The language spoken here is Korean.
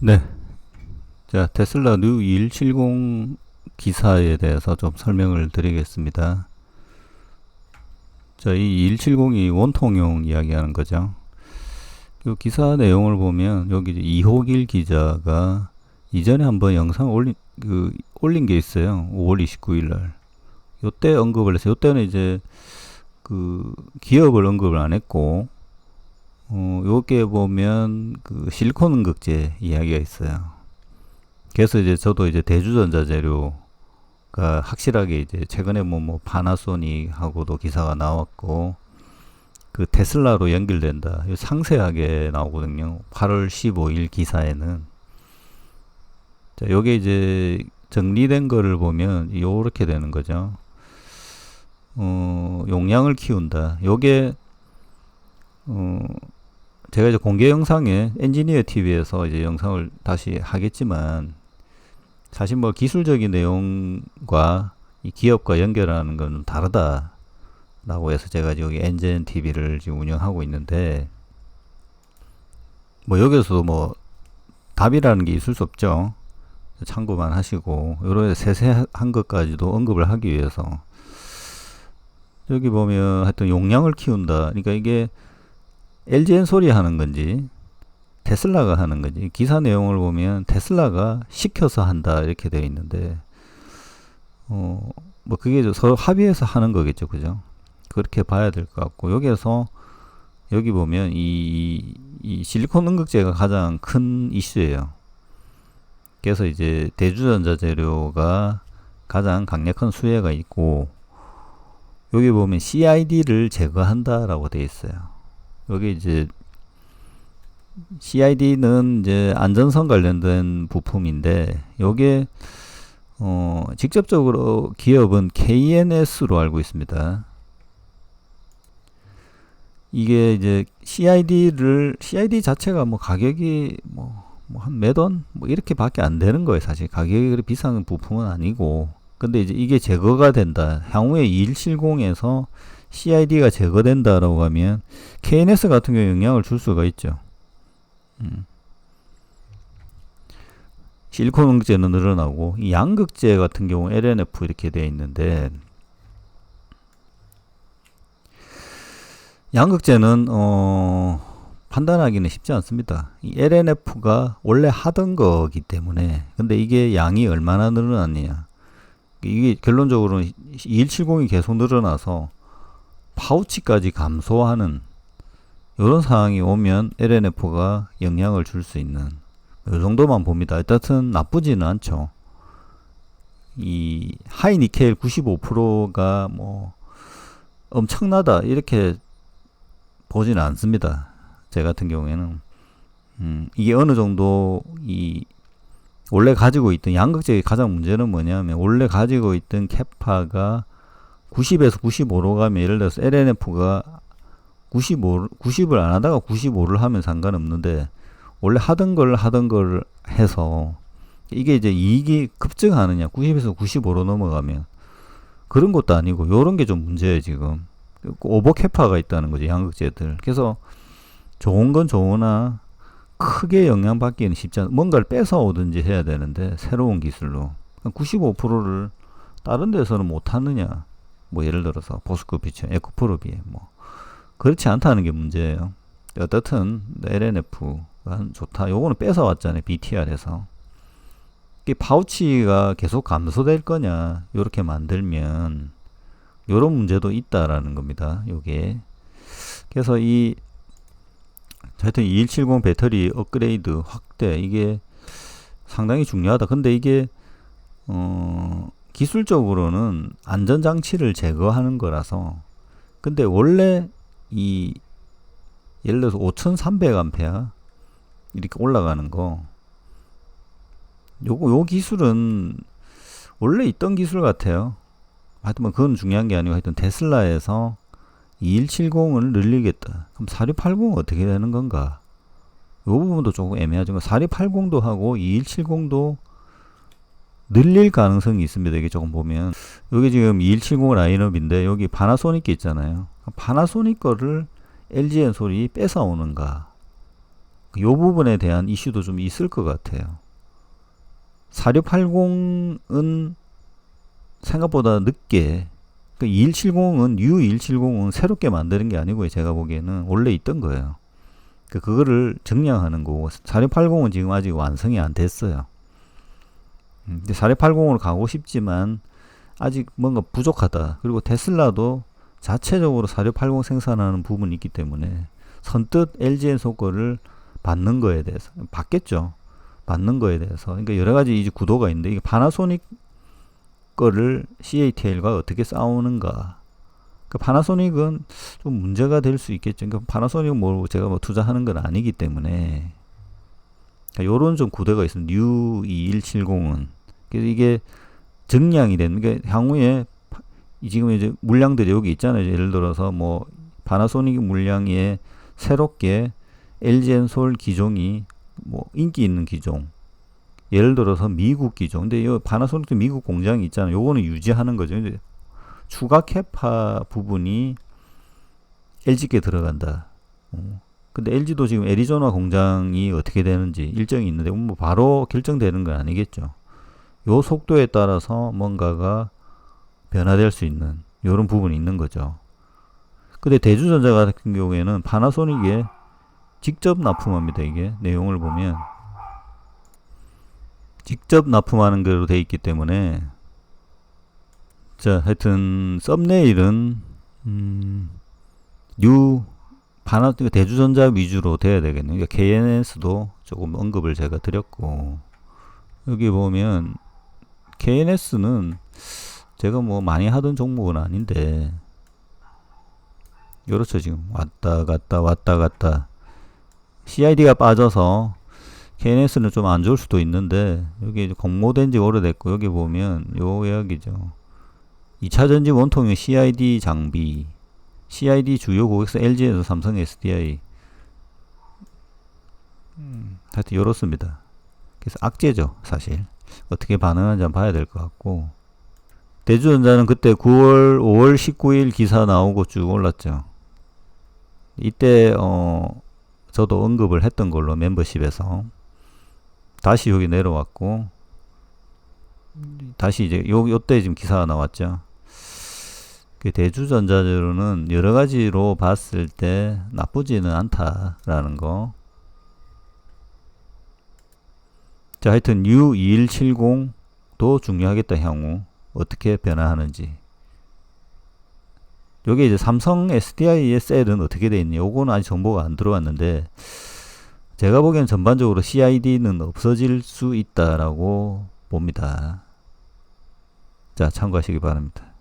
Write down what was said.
네. 자, 테슬라 뉴 2170 기사에 대해서 좀 설명을 드리겠습니다. 자, 이 2170이 원통용 이야기하는 거죠. 그 기사 내용을 보면 여기 이호길 기자가 이전에 한번 영상 올린 그 올린 게 있어요. 5월 29일 날. 요때 언급을 해서 요때는 이제 그 기업을 언급을 안 했고 어, 요게 보면 그 실리콘 응급제 이야기가 있어요. 그래서 이제 저도 이제 대주전자 재료가 확실하게 이제 최근에 뭐, 뭐 파나소닉하고도 기사가 나왔고 그 테슬라로 연결된다. 이거 상세하게 나오거든요. 8월 15일 기사에는. 자, 요게 이제 정리된 거를 보면 요렇게 되는 거죠. 어, 용량을 키운다. 요게 어, 제가 이제 공개 영상에 엔지니어 TV에서 이제 영상을 다시 하겠지만 사실 뭐 기술적인 내용과 이 기업과 연결하는 건좀 다르다 라고 해서 제가 여기 엔젠 TV를 지금 운영하고 있는데 뭐 여기서도 뭐 답이라는 게 있을 수 없죠. 참고만 하시고 여러 세세한 것까지도 언급을 하기 위해서 여기 보면 하여튼 용량을 키운다. 그러니까 이게 LG엔 소리 하는 건지 테슬라가 하는 건지 기사 내용을 보면 테슬라가 시켜서 한다 이렇게 되어 있는데 어 뭐 그게 서로 합의해서 하는 거겠죠 그죠? 그렇게 봐야 될 것 같고 여기에서 여기 보면 이, 이 실리콘 응급제가 가장 큰 이슈예요. 그래서 이제 대주전자 재료가 가장 강력한 수혜가 있고 여기 보면 CID를 제거한다라고 되어 있어요 여기 이제 CID는 이제 안전성 관련된 부품인데 요게 어 직접적으로 기업은 KNS로 알고 있습니다. 이게 이제 CID를 CID 자체가 뭐 가격이 뭐한 매돈 뭐 이렇게 밖에 안 되는 거예요. 사실 가격이 비싼 부품은 아니고 근데 이제 이게 제거가 된다. 향후에 2170에서 CID가 제거된다라고 하면 KNS 같은 경우에 영향을 줄 수가 있죠. 음. 실리콘 응급제는 늘어나고 이 양극재 같은 경우 LNF 이렇게 되어 있는데 양극재는 어 판단하기는 쉽지 않습니다. 이 LNF가 원래 하던 거기 때문에 근데 이게 양이 얼마나 늘어났느냐 이게 결론적으로 2170이 계속 늘어나서 파우치까지 감소하는 이런 상황이 오면 LNF가 영향을 줄 수 있는 이 정도만 봅니다. 일단은 나쁘지는 않죠. 이 하이 니켈 95%가 뭐 엄청나다 이렇게 보지는 않습니다. 제 같은 경우에는 음, 이게 어느 정도 이 원래 가지고 있던 양극재의 가장 문제는 뭐냐면 원래 가지고 있던 캐파가 90에서 95로 가면 예를 들어서 LNF가 95, 90을 안 하다가 95를 하면 상관없는데 원래 하던 걸 하던 걸 해서 이게 이제 이익이 급증하느냐 90에서 95로 넘어가면 그런 것도 아니고 요런 게 좀 문제예요 지금. 오버캐파가 있다는 거죠 양극재들. 그래서 좋은 건 좋으나 크게 영향받기는 쉽지 않아 뭔가를 뺏어 오든지 해야 되는데 새로운 기술로. 95%를 다른 데서는 못 하느냐 뭐 예를 들어서 보스크 피처 에코프로비에 뭐 그렇지 않다는 게 문제예요. 어떻든 LNF가 좋다. 요거는 뺏어왔잖아요. BTR에서. 이 파우치가 계속 감소될 거냐 요렇게 만들면 요런 문제도 있다라는 겁니다. 요게 그래서 이 하여튼 2170 배터리 업그레이드 확대 이게 상당히 중요하다. 근데 이게 어 기술적으로는 안전장치를 제거하는 거라서 근데 원래 이 예를 들어서 5300A 이렇게 올라가는 거 요거 요 기술은 원래 있던 기술 같아요. 하여튼 뭐 그건 중요한 게 아니고 하여튼 테슬라에서 2170을 늘리겠다. 그럼 4680은 어떻게 되는 건가? 요 부분도 조금 애매하죠. 4680도 하고 2170도 늘릴 가능성이 있습니다. 이게 조금 보면 여기 지금 2170 라인업인데 여기 파나소닉 있잖아요. 파나소닉 거를 LG엔 소리 뺏어오는가 요 부분에 대한 이슈도 좀 있을 것 같아요. 4680은 생각보다 늦게 그 2170은 U2170은 새롭게 만드는 게 아니고요. 제가 보기에는 원래 있던 거예요. 그 그거를 정량하는 거고 4680은 지금 아직 완성이 안 됐어요. 음, 근데 4680으로 가고 싶지만 아직 뭔가 부족하다. 그리고 테슬라도 자체적으로 4680 생산하는 부분이 있기 때문에 선뜻 LG엔소 거를 받는 거에 대해서 받겠죠. 받는 거에 대해서 그러니까 여러 가지 이제 구도가 있는데 이게 파나소닉 거를 CATL과 어떻게 싸우는가. 그 파나소닉은 좀 문제가 될 수 있겠죠. 그러니까 파나소닉은 뭐 제가 뭐 투자하는 건 아니기 때문에 그러니까 요런 좀 구도가 있습니다. U2170은 그래서 이게 정량이 되는 게 향후에 파- 이 지금 이제 물량들이 여기 있잖아요. 예를 들어서 뭐 파나소닉 물량에 새롭게 LG엔솔 기종이 뭐 인기 있는 기종 예를 들어서 미국 기종 근데 이 파나소닉도 미국 공장이 있잖아요. 요거는 유지하는 거죠. 근데 추가 캐파 부분이 LG께 들어간다. 어. 근데 LG도 지금 애리조나 공장이 어떻게 되는지 일정이 있는데 뭐 바로 결정되는 건 아니겠죠. 요 속도에 따라서 뭔가가 변화될 수 있는 이런 부분이 있는 거죠. 근데 대주전자 같은 경우에는 파나소닉에 직접 납품합니다. 이게 내용을 보면 직접 납품하는 거로 돼 있기 때문에 자 하여튼 썸네일은 음, 뉴 파나 대주전자 위주로 돼야 되겠네요. 그러니까 KNS도 조금 언급을 제가 드렸고 여기 보면 KNS는 제가 뭐 많이 하던 종목은 아닌데 요렇죠 지금. 왔다 갔다 왔다 갔다. CID가 빠져서 KNS는 좀 안 좋을 수도 있는데 여기 공모된 지 오래됐고 여기 보면 요 이야기죠. 2차 전지 원통형 CID 장비 CID 주요 고객사 LG에서 삼성 SDI 음, 하여튼 요렇습니다. 그래서 악재죠 사실. 어떻게 반응하는지 한번 봐야 될 것 같고. 대주전자는 그때 9월 5월 19일 기사 나오고 쭉 올랐죠. 이때 어 저도 언급을 했던 걸로 멤버십에서 다시 여기 내려왔고 다시 이제 요 요때 지금 기사가 나왔죠. 그 대주전자재로는 여러 가지로 봤을 때 나쁘지는 않다라는 거. 자, 하여튼 U2170도 중요하겠다 향후 어떻게 변화하는지. 요게 이제 삼성 SDI의 셀은 어떻게 돼 있니? 요거는 아직 정보가 안 들어왔는데 제가 보기엔 전반적으로 CID는 없어질 수 있다라고 봅니다. 자, 참고하시기 바랍니다.